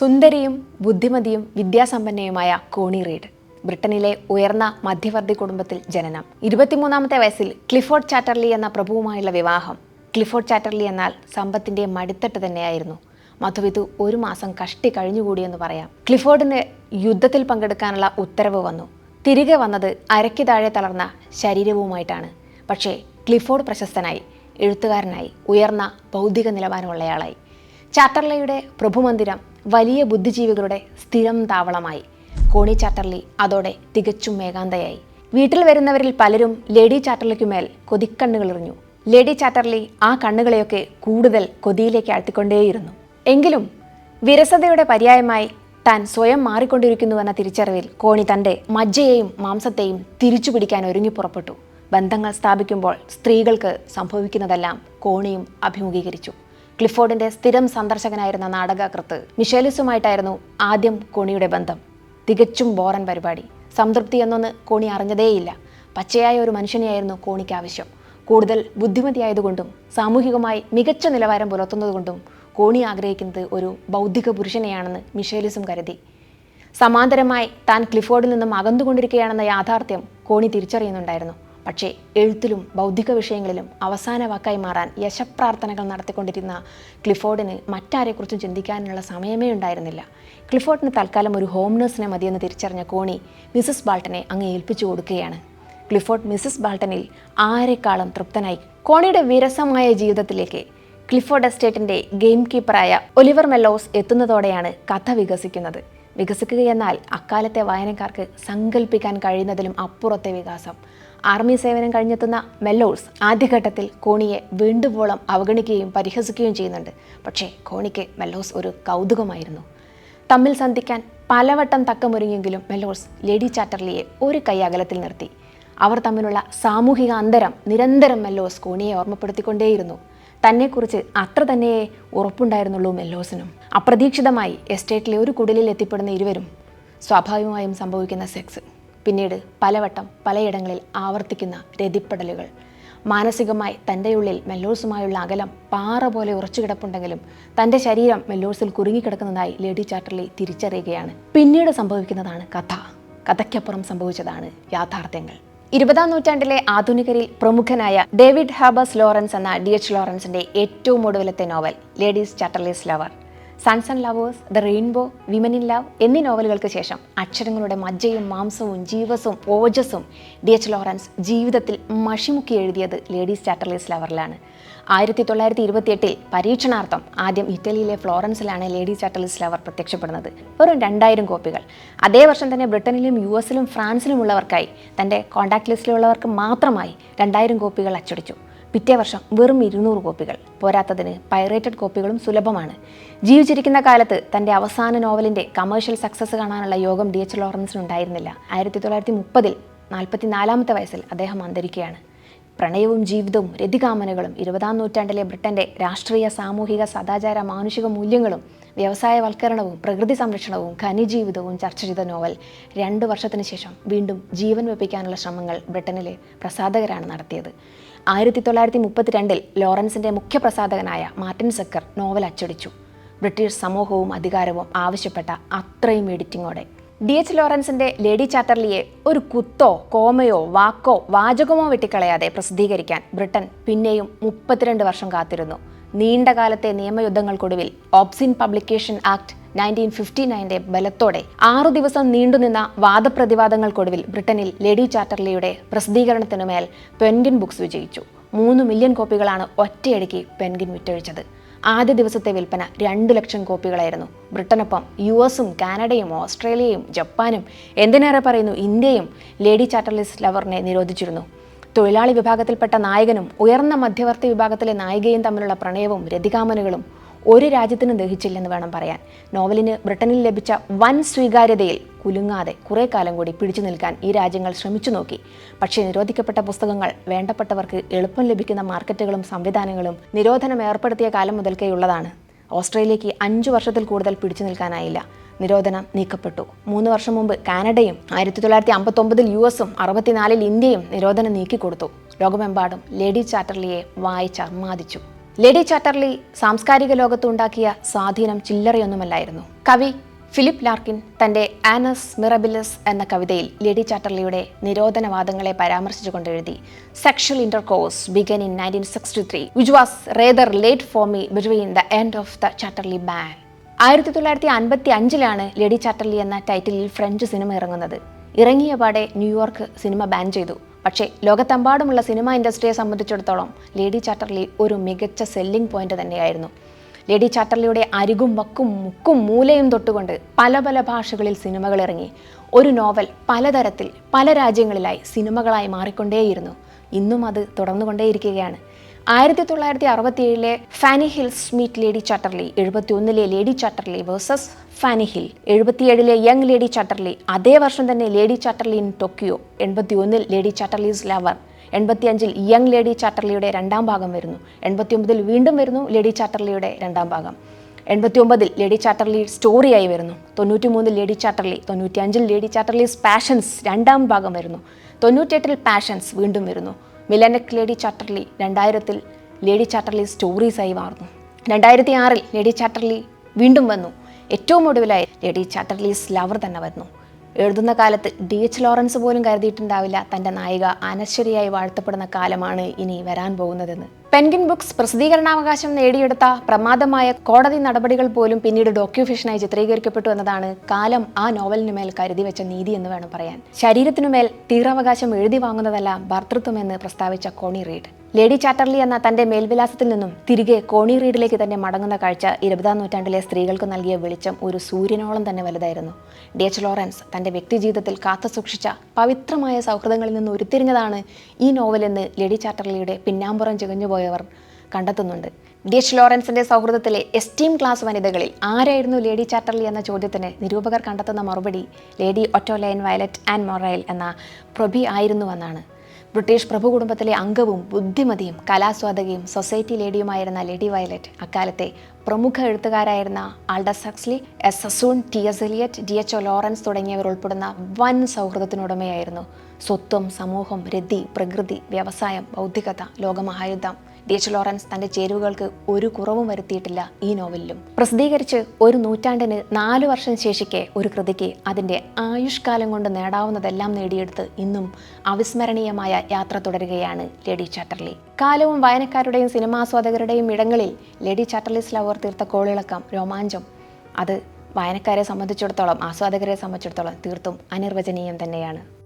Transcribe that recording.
സുന്ദരിയും ബുദ്ധിമതിയും വിദ്യാസമ്പന്നയുമായ കോണി റീഡ് ബ്രിട്ടനിലെ ഉയർന്ന മധ്യവർദ്ധി കുടുംബത്തിൽ ജനനം. ഇരുപത്തിമൂന്നാമത്തെ വയസ്സിൽ ക്ലിഫോർഡ് ചാറ്റർലി എന്ന പ്രഭുവുമായുള്ള വിവാഹം. ക്ലിഫോർഡ് ചാറ്റർലി എന്നാൽ സമ്പത്തിന്റെ മടിത്തട്ട് തന്നെയായിരുന്നു. മധുവിധു ഒരു മാസം കഷ്ടി കഴിഞ്ഞുകൂടിയെന്ന് പറയാം. ക്ലിഫോർഡിന് യുദ്ധത്തിൽ പങ്കെടുക്കാനുള്ള ഉത്തരവ് വന്നു. തിരികെ വന്നത് അരയ്ക്ക് താഴെ തളർന്ന ശരീരവുമായിട്ടാണ്. പക്ഷേ ക്ലിഫോർഡ് പ്രശസ്തനായി എഴുത്തുകാരനായി ഉയർന്ന ബൗദ്ധിക നിലവാരമുള്ളയാളായി. ചാറ്റർലിയുടെ പ്രഭുമന്ദിരം വലിയ ബുദ്ധിജീവികളുടെ സ്ഥിരം താവളമായി. കോണി ചാറ്റർലി അതോടെ തികച്ചും ഏകാന്തയായി. വീട്ടിൽ വരുന്നവരിൽ പലരും ലേഡി ചാറ്റർലിക്കുമേൽ കൊതിക്കണ്ണുകളെറിഞ്ഞു ലേഡി ചാറ്റർലി ആ കണ്ണുകളെയൊക്കെ കൂടുതൽ കൊതിയിലേക്ക് ആഴ്ത്തിക്കൊണ്ടേയിരുന്നു. എങ്കിലും വിരസതയുടെ പര്യായമായി താൻ സ്വയം മാറിക്കൊണ്ടിരിക്കുന്നുവെന്ന തിരിച്ചറിവിൽ കോണി തന്റെ മജ്ജയെയും മാംസത്തെയും തിരിച്ചു പിടിക്കാൻ ഒരുങ്ങി പുറപ്പെട്ടു. ബന്ധങ്ങൾ സ്ഥാപിക്കുമ്പോൾ സ്ത്രീകൾക്ക് സംഭവിക്കുന്നതെല്ലാം കോണിയും അഭിമുഖീകരിച്ചു. ക്ലിഫോർഡിന്റെ സ്ഥിരം സന്ദർശകനായിരുന്ന നാടകകൃത്ത് മിഷേലിസുമായിട്ടായിരുന്നു ആദ്യം കോണിയുടെ ബന്ധം. തികച്ചും ബോറൻ പരിപാടി. സംതൃപ്തി എന്നൊന്ന് കോണി അറിഞ്ഞതേയില്ല. പച്ചയായ ഒരു മനുഷ്യനെയായിരുന്നു കോണിക്ക് ആവശ്യം. കൂടുതൽ ബുദ്ധിമതിയായതുകൊണ്ടും സാമൂഹികമായി മികച്ച നിലവാരം പുലർത്തുന്നതുകൊണ്ടും കോണി ആഗ്രഹിക്കുന്നത് ഒരു ബൗദ്ധിക പുരുഷനെയാണെന്ന് മിഷേലിസും കരുതി. സമാന്തരമായി താൻ ക്ലിഫോർഡിൽ നിന്നും അകന്നുകൊണ്ടിരിക്കുകയാണെന്ന യാഥാർത്ഥ്യം കോണി തിരിച്ചറിയുന്നുണ്ടായിരുന്നു. പക്ഷേ എഴുത്തിലും ബൗദ്ധിക വിഷയങ്ങളിലും അവസാന വാക്കായി മാറാൻ യശപ്രാർത്ഥനകൾ നടത്തിക്കൊണ്ടിരുന്ന ക്ലിഫോർഡിന് മറ്റാരെക്കുറിച്ചും ചിന്തിക്കാനുള്ള സമയമേ ഉണ്ടായിരുന്നില്ല. ക്ലിഫോർഡിന് തൽക്കാലം ഒരു ഹോം നേഴ്സിനെ മതിയെന്ന് തിരിച്ചറിഞ്ഞ കോണി മിസസ് ബാൾട്ടനെ അങ്ങ് ഏൽപ്പിച്ചു കൊടുക്കുകയാണ്. ക്ലിഫോർഡ് മിസസ് ബാൾട്ടനിൽ ആരെക്കാളും തൃപ്തനായി കോണിയുടെ വിരസമായ ജീവിതത്തിലേക്ക് ക്ലിഫോർഡ് എസ്റ്റേറ്റിന്റെ ഗെയിം കീപ്പറായ ഒലിവർ മെല്ലോസ് എത്തുന്നതോടെയാണ് കഥ വികസിക്കുന്നത്. വികസിക്കുകയെന്നാൽ അക്കാലത്തെ വായനക്കാർക്ക് സങ്കല്പിക്കാൻ കഴിയുന്നതിലും അപ്പുറത്തെ വികാസം. ആർമി സേവനം കഴിഞ്ഞെത്തുന്ന മെല്ലോഴ്സ് ആദ്യഘട്ടത്തിൽ കോണിയെ വേണ്ടുവോളം അവഗണിക്കുകയും പരിഹസിക്കുകയും ചെയ്യുന്നുണ്ട്. പക്ഷേ കോണിക്ക് മെല്ലോസ് ഒരു കൗതുകമായിരുന്നു. തമ്മിൽ സന്ധിക്കാൻ പലവട്ടം തക്കമൊരുങ്ങിയെങ്കിലും മെല്ലോഴ്സ് ലേഡി ചാറ്റർലിയെ ഒരു കൈ അകലത്തിൽ നിർത്തി. അവർ തമ്മിലുള്ള സാമൂഹിക അന്തരം നിരന്തരം മെല്ലോസ് കോണിയെ ഓർമ്മപ്പെടുത്തിക്കൊണ്ടേയിരുന്നു. തന്നെക്കുറിച്ച് അത്ര തന്നെ ഉറപ്പുണ്ടായിരുന്നുള്ളൂ മെല്ലോസിനും അപ്രതീക്ഷിതമായി എസ്റ്റേറ്റിലെ ഒരു കുടിലിൽ എത്തിപ്പെടുന്ന ഇരുവരും സ്വാഭാവികമായും സംഭവിക്കുന്ന സെക്സ്. പിന്നീട് പലവട്ടം പലയിടങ്ങളിൽ ആവർത്തിക്കുന്ന രതിപ്പെടലുകൾ. മാനസികമായി തന്റെ ഉള്ളിൽ മെല്ലോസുമായുള്ള അകലം പാറ പോലെ ഉറച്ചു കിടപ്പുണ്ടെങ്കിലും തന്റെ ശരീരം മെല്ലോസിൽ കുരുങ്ങിക്കിടക്കുന്നതായി ലേഡി ചാറ്റർലി തിരിച്ചറിയുകയാണ്. പിന്നീട് സംഭവിക്കുന്നതാണ് കഥ. കഥയ്ക്കപ്പുറം സംഭവിച്ചതാണ് യാഥാർത്ഥ്യങ്ങൾ. ഇരുപതാം നൂറ്റാണ്ടിലെ ആധുനികരിൽ പ്രമുഖനായ ഡേവിഡ് ഹാബസ് ലോറൻസ് എന്ന ഡി എച്ച് ലോറൻസിന്റെ ഏറ്റവും ഒടുവിലത്തെ novel ladies Chatterley's lover. Sons and lovers the rainbow women in love എന്നീ നോവലുകൾക്ക് ശേഷം അക്ഷരങ്ങളുടെ മജ്ജയും മാംസവും ജീവസും ഓജസ്സും ഡി എച്ച് ലോറൻസ് ജീവിതത്തിൽ മഷിമുക്കി എഴുതിയത് ലേഡീസ് ചാറ്റർലീസ് ലവറിലാണ്. ആയിരത്തി തൊള്ളായിരത്തി ഇരുപത്തിയെട്ടിൽ പരീക്ഷണാർത്ഥം ആദ്യം ഇറ്റലിയിലെ ഫ്ലോറൻസിലാണ് ലേഡി ചാറ്റർലീസ് ലവർ പ്രത്യക്ഷപ്പെടുന്നത്. വെറും രണ്ടായിരം കോപ്പികൾ. അതേ വർഷം തന്നെ ബ്രിട്ടനിലും യു എസിലും ഫ്രാൻസിലുമുള്ളവർക്കായി തന്റെ കോൺടാക്ട് ലിസ്റ്റിലുള്ളവർക്ക് മാത്രമായി രണ്ടായിരം കോപ്പികൾ അച്ചടിച്ചു. പിറ്റേ വർഷം വെറും ഇരുന്നൂറ് കോപ്പികൾ. പോരാത്തതിന് പൈറേറ്റഡ് കോപ്പികളും സുലഭമാണ്. ജീവിച്ചിരിക്കുന്ന കാലത്ത് തന്റെ അവസാന നോവലിന്റെ കമേഴ്ഷ്യൽ സക്സസ് കാണാനുള്ള യോഗം ഡി എച്ച് ലോറൻസിനുണ്ടായിരുന്നില്ല. ആയിരത്തി തൊള്ളായിരത്തി മുപ്പതിൽ നാൽപ്പത്തിനാലാമത്തെ വയസ്സിൽ അദ്ദേഹം അന്തരിക്കുകയാണ്. പ്രണയവും ജീവിതവും രതികാമനകളും ഇരുപതാം നൂറ്റാണ്ടിലെ ബ്രിട്ടന്റെ രാഷ്ട്രീയ സാമൂഹിക സദാചാര മാനുഷിക മൂല്യങ്ങളും വ്യവസായവൽക്കരണവും പ്രകൃതി സംരക്ഷണവും ഖനിജീവിതവും ചർച്ച ചെയ്ത നോവൽ രണ്ട് വർഷത്തിന് ശേഷം വീണ്ടും ജീവൻ വെപ്പിക്കാനുള്ള ശ്രമങ്ങൾ ബ്രിട്ടനിലെ പ്രസാധകരാണ് നടത്തിയത്. ആയിരത്തി തൊള്ളായിരത്തി മുപ്പത്തിരണ്ടിൽ ലോറൻസിന്റെ മുഖ്യപ്രസാധകനായ മാർട്ടിൻ സക്കർ നോവൽ അച്ചടിച്ചു. ബ്രിട്ടീഷ് സമൂഹവും അധികാരവും ആവശ്യപ്പെട്ട അത്രയും എഡിറ്റിങ്ങോടെ. ഡി എച്ച് ലോറൻസിന്റെ ലേഡി ചാറ്റർലിയെ ഒരു കുത്തോ കോമയോ വാക്കോ വാചകമോ വെട്ടിക്കളയാതെ പ്രസിദ്ധീകരിക്കാൻ ബ്രിട്ടൻ പിന്നെയും മുപ്പത്തിരണ്ട് വർഷം കാത്തിരുന്നു. നീണ്ട കാലത്തെ നിയമയുദ്ധങ്ങൾക്കൊടുവിൽ obscene publication act nineteen fifty നയന്റെ ബലത്തോടെ ആറു ദിവസം നീണ്ടുനിന്ന വാദപ്രതിവാദങ്ങൾക്കൊടുവിൽ ബ്രിട്ടനിൽ ലേഡി ചാറ്റർലിയുടെ പ്രസിദ്ധീകരണത്തിനുമേൽ പെൻഗിൻ ബുക്സ് വിജയിച്ചു. മൂന്ന് മില്യൺ കോപ്പികളാണ് ഒറ്റയടിക്ക് പെൻഗിൻ വിറ്റഴിച്ചത്. ആദ്യ ദിവസത്തെ വിൽപ്പന രണ്ട് ലക്ഷം കോപ്പികളായിരുന്നു. ബ്രിട്ടനൊപ്പം യു എസും കാനഡയും ഓസ്ട്രേലിയയും ജപ്പാനും എന്തിനേറെ പറയുന്നു ഇന്ത്യയും ലേഡി ചാറ്റർലിസ് ലവറിനെ നിരോധിച്ചിരുന്നു. തൊഴിലാളി വിഭാഗത്തിൽപ്പെട്ട നായകനും ഉയർന്ന മധ്യവർത്തി വിഭാഗത്തിലെ നായികയും തമ്മിലുള്ള പ്രണയവും രതികാമനകളും ഒരു രാജ്യത്തിനും ദഹിച്ചില്ലെന്ന് വേണം പറയാൻ. നോവലിന് ബ്രിട്ടനിൽ ലഭിച്ച വൻ സ്വീകാര്യതയിൽ കുലുങ്ങാതെ കുറേ കാലം കൂടി പിടിച്ചു നിൽക്കാൻ ഈ രാജ്യങ്ങൾ ശ്രമിച്ചു നോക്കി. പക്ഷേ നിരോധിക്കപ്പെട്ട പുസ്തകങ്ങൾ വേണ്ടപ്പെട്ടവർക്ക് എളുപ്പം ലഭിക്കുന്ന മാർക്കറ്റുകളും സംവിധാനങ്ങളും നിരോധനം ഏർപ്പെടുത്തിയ കാലം മുതൽക്കേ ഉള്ളതാണ് ഓസ്ട്രേലിയക്ക് അഞ്ചു വർഷത്തിൽ കൂടുതൽ പിടിച്ചു നിൽക്കാനായില്ല. നിരോധനം നീക്കപ്പെട്ടു. മൂന്ന് വർഷം മുമ്പ് കാനഡയും ആയിരത്തി തൊള്ളായിരത്തി അമ്പത്തൊമ്പതിൽ യു എസും അറുപത്തിനാലിൽ ഇന്ത്യയും നിരോധനം നീക്കിക്കൊടുത്തു. ലോകമെമ്പാടും ലേഡി ചാറ്റർലിയെ വായിച്ചർമാദിച്ചു ലേഡി ചാറ്റർലി സാംസ്കാരിക ലോകത്തുണ്ടാക്കിയ സ്വാധീനം ചില്ലറയൊന്നുമല്ലായിരുന്നു. കവി ഫിലിപ്പ് ലാർക്കിൻ തന്റെ ആനസ് മിറബിലസ് എന്ന കവിതയിൽ ലേഡി ചാറ്റർലിയുടെ നിരോധനവാദങ്ങളെ പരാമർശിച്ചുകൊണ്ട് എഴുതി sexual intercourse began in nineteen sixty three which was rather late for me between the end of the Chatterley ban ആയിരത്തി തൊള്ളായിരത്തി അൻപത്തി അഞ്ചിലാണ് ലേഡി ചാറ്റർലി എന്ന ടൈറ്റിലിൽ ഫ്രഞ്ച് സിനിമ ഇറങ്ങുന്നത്. ഇറങ്ങിയ പാടെ ന്യൂയോർക്ക് സിനിമ ബാൻ ചെയ്തു. പക്ഷേ ലോകത്തെമ്പാടുമുള്ള സിനിമ ഇൻഡസ്ട്രിയെ സംബന്ധിച്ചിടത്തോളം ലേഡി ചാറ്റർലി ഒരു മികച്ച സെല്ലിംഗ് പോയിന്റ് തന്നെയായിരുന്നു. ലേഡി ചാറ്റർലിയുടെ അരികും വക്കും മുക്കും മൂലയും തൊട്ടുകൊണ്ട് പല പല ഭാഷകളിൽ സിനിമകൾ ഇറങ്ങി. ഒരു നോവൽ പലതരത്തിൽ പല രാജ്യങ്ങളിലായി സിനിമകളായി മാറിക്കൊണ്ടേയിരുന്നു. ഇന്നും അത് തുടർന്നുകൊണ്ടേയിരിക്കുകയാണ്. ആയിരത്തി തൊള്ളായിരത്തി അറുപത്തിയേഴിലെ Fanny Hills meet Lady Chatterley എഴുപത്തി ഒന്നിലെ Lady Chatterley versus Fanny Hill എഴുപത്തിയേഴിലെ young lady Chatterley അതേ വർഷം തന്നെ ലേഡി ചാറ്റർലി ഇൻ ടോക്കിയോ എൺപത്തി ഒന്നിൽ ലേഡി ചാറ്റർലീസ് ലവർ എൺപത്തിയഞ്ചിൽ യങ് ലേഡി ചാറ്റർലിയുടെ രണ്ടാം ഭാഗം വരുന്നു എൺപത്തിയൊമ്പതിൽ വീണ്ടും വരുന്നു ലേഡി ചാറ്റർലിയുടെ രണ്ടാം ഭാഗം എൺപത്തിയൊമ്പതിൽ ലേഡി ചാറ്റർലി സ്റ്റോറിയായി വരുന്നു തൊണ്ണൂറ്റി മൂന്നിൽ ലേഡി ചാറ്റർലി തൊണ്ണൂറ്റിയഞ്ചിൽ ലേഡി ചാറ്റർലീസ് പാഷൻസ് രണ്ടാം ഭാഗം വരുന്നു തൊണ്ണൂറ്റിയെട്ടിൽ പാഷൻസ് വീണ്ടും വരുന്നു മിലനക് ലേഡി ചാറ്റർലി രണ്ടായിരത്തിൽ ലേഡി ചാറ്റർലി സ്റ്റോറീസായി മാറുന്നു. രണ്ടായിരത്തി ആറിൽ ലേഡി ചാറ്റർലി വീണ്ടും വന്നു. ഏറ്റവും ഒടുവിലായി ലേഡി ചാറ്റർലീസ് ലവർ തന്നെ വരുന്നു. എഴുതുന്ന കാലത്ത് ഡി എച്ച് ലോറൻസ് പോലും കരുതിയിട്ടുണ്ടാവില്ല തന്റെ നായിക അനശ്വരിയായി വാഴ്ത്തപ്പെടുന്ന കാലമാണ് ഇനി വരാൻ പോകുന്നതെന്ന്. പെൻഗിൻ ബുക്സ് പ്രസിദ്ധീകരണാവകാശം നേടിയെടുത്ത പ്രമാദമായ കോടതി നടപടികൾ പോലും പിന്നീട് ഡോക്യുഫിഷനായി ചിത്രീകരിക്കപ്പെട്ടു എന്നതാണ് കാലം ആ നോവലിനു മേൽ കരുതി വെച്ച നീതി എന്ന് വേണം പറയാൻ. ശരീരത്തിനുമേൽ തീവ്രാവകാശം എഴുതി വാങ്ങുന്നതല്ല ഭർത്തൃത്വമെന്ന് പ്രസ്താവിച്ച കോണി റീഡ്. ലേഡി ചാറ്റർലി എന്ന തന്റെ മേൽവിലാസത്തിൽ നിന്നും തിരികെ കോണി റീഡിലേക്ക് തന്നെ മടങ്ങുന്ന കാഴ്ച ഇരുപതാം നൂറ്റാണ്ടിലെ സ്ത്രീകൾക്ക് നൽകിയ വെളിച്ചം ഒരു സൂര്യനോളം തന്നെ വലുതായിരുന്നു. ഡി എച്ച് ലോറൻസ് തന്റെ വ്യക്തിജീവിതത്തിൽ കാത്തുസൂക്ഷിച്ച പവിത്രമായ സൗഹൃദങ്ങളിൽ നിന്ന് ഉരുത്തിരിഞ്ഞതാണ് ഈ നോവലെന്ന് ലേഡി ചാറ്റർലിയുടെ പിന്നാമ്പുറം ചികഞ്ഞുപോയവർ കണ്ടെത്തുന്നുണ്ട്. ഡി എച്ച് ലോറൻസിന്റെ സൗഹൃദത്തിലെ എസ്റ്റീം ക്ലാസ് വനിതകളിൽ ആരായിരുന്നു ലേഡി ചാറ്റർലി എന്ന ചോദ്യത്തിന് നിരൂപകർ കണ്ടെത്തുന്ന മറുപടി Lady Ottoline Violet and Morrell എന്ന പ്രൊബി ആയിരുന്നുവെന്നാണ്. ബ്രിട്ടീഷ് പ്രഭു കുടുംബത്തിലെ അംഗവും ബുദ്ധിമതിയും കലാസ്വാദകയും സൊസൈറ്റി ലേഡിയുമായിരുന്ന ലേഡി വയലറ്റ് അക്കാലത്തെ പ്രമുഖ എഴുത്തുകാരായിരുന്ന Aldous Huxley S Sassoon T S Eliot D H O Lawrence തുടങ്ങിയവർ ഉൾപ്പെടുന്ന വൻ സൗഹൃദത്തിനുടമയായിരുന്നു. സ്വത്വം സമൂഹം രതി പ്രകൃതി വ്യവസായം ബൗദ്ധികത ലോകമഹായുദ്ധം. ഡി എച്ച് ലോറൻസ് തന്റെ ചേരുവകൾക്ക് ഒരു കുറവും വരുത്തിയിട്ടില്ല ഈ നോവലിലും. പ്രസിദ്ധീകരിച്ച് ഒരു നൂറ്റാണ്ടിന് നാലു വർഷം ശേഷിക്കെ ഒരു കൃതിക്ക് അതിന്റെ ആയുഷ്കാലം കൊണ്ട് നേടാവുന്നതെല്ലാം നേടിയെടുത്ത് ഇന്നും അവിസ്മരണീയമായ യാത്ര തുടരുകയാണ് ലേഡി ചാറ്റർലി. കാലവും വായനക്കാരുടെയും സിനിമാസ്വാദകരുടെയും ഇടങ്ങളിൽ ലേഡി ചാറ്റർലിസ് ലവർ തീർത്ത കോളിളക്കം രോമാഞ്ചം. അത് വായനക്കാരെ സംബന്ധിച്ചിടത്തോളം ആസ്വാദകരെ സംബന്ധിച്ചിടത്തോളം തീർത്തും അനിർവചനീയം തന്നെയാണ്.